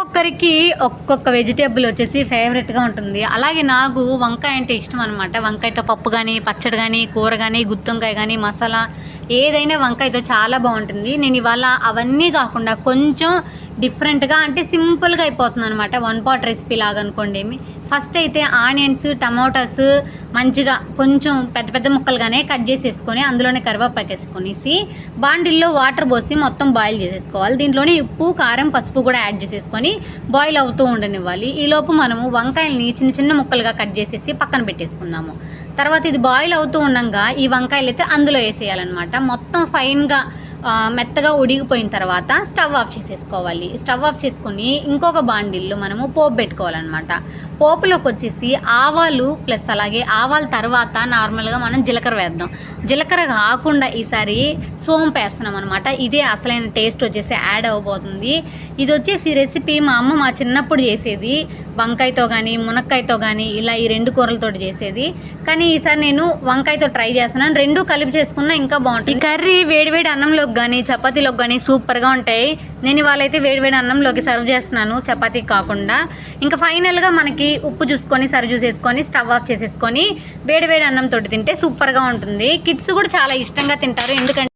ఒక్కొక్కరికి ఒక్కొక్క వెజిటేబుల్ వచ్చేసి ఫేవరెట్గా ఉంటుంది. అలాగే నాకు వంకాయ అంటే ఇష్టం అనమాట వంకాయతో పప్పు కానీ పచ్చడి కానీ కూర కానీ గుత్తొంకాయ కానీ మసాలా ఏదైనా వంకాయతో చాలా బాగుంటుంది. నేను ఇవాళ అవన్నీ కాకుండా కొంచెం డిఫరెంట్గా అంటే సింపుల్గా అయిపోతుంది అనమాట వన్ పాట్ రెసిపీ లాగా అనుకోండి. ఏమి ఫస్ట్ అయితే ఆనియన్స్ టమాటాస్ మంచిగా కొంచెం పెద్ద పెద్ద ముక్కలుగానే కట్ చేసేసుకొని అందులోనే కరివేపాకు వేసుకొనేసి బాండిల్లో వాటర్ పోసి మొత్తం బాయిల్ చేసేసుకోవాలి. దీంట్లోనే ఉప్పు కారం పసుపు కూడా యాడ్ చేసేసుకొని బాయిల్ అవుతూ ఉండనివ్వాలి. ఈలోపు మనము వంకాయల్ని చిన్న చిన్న ముక్కలుగా కట్ చేసేసి పక్కన పెట్టేసుకున్నాము తర్వాత ఇది బాయిల్ అవుతూ ఉండగా ఈ వంకాయలు అయితే అందులో వేసేయాలన్నమాట. మొత్తం ఫైన్గా మెత్తగా ఉడిగిపోయిన తర్వాత స్టవ్ ఆఫ్ చేసేసుకోవాలి. స్టవ్ ఆఫ్ చేసుకొని ఇంకొక బాండిల్లో మనము పోపు పెట్టుకోవాలన్నమాట. పోపులోకి వచ్చేసి ఆవాలు ప్లస్ అలాగే ఆవాల తర్వాత నార్మల్గా మనం జీలకర్ర వేద్దాం. జీలకర్ర కాకుండా ఈసారి సోంపు వేస్తున్నాం అనమాట ఇదే అసలైన టేస్ట్ వచ్చేసి యాడ్ అవ్వబోతుంది. ఇది వచ్చేసి రెసిపీ మా అమ్మ మా చిన్నప్పుడు చేసేది. వంకాయతో కానీ మునక్కాయతో కానీ ఇలా ఈ రెండు కూరలతో చేసేది. కానీ ఈసారి నేను వంకాయతో ట్రై చేస్తున్నాను. రెండు కలిపి చేసుకున్నా ఇంకా బాగుంటుంది. ఈ కర్రీ వేడివేడి అన్నంలోకి కానీ చపాతీలోకి కానీ సూపర్గా ఉంటాయి. నేను ఇవాళ అయితే వేడివేడి అన్నంలోకి సర్వ్ చేస్తున్నాను చపాతీకి కాకుండా. ఇంకా ఫైనల్గా మనకి ఉప్పు చూసుకొని సర్వ్ చూసేసుకొని స్టవ్ ఆఫ్ చేసేసుకొని వేడివేడి అన్నంతో తింటే సూపర్గా ఉంటుంది. కిడ్స్ కూడా చాలా ఇష్టంగా తింటారు. ఎందుకంటే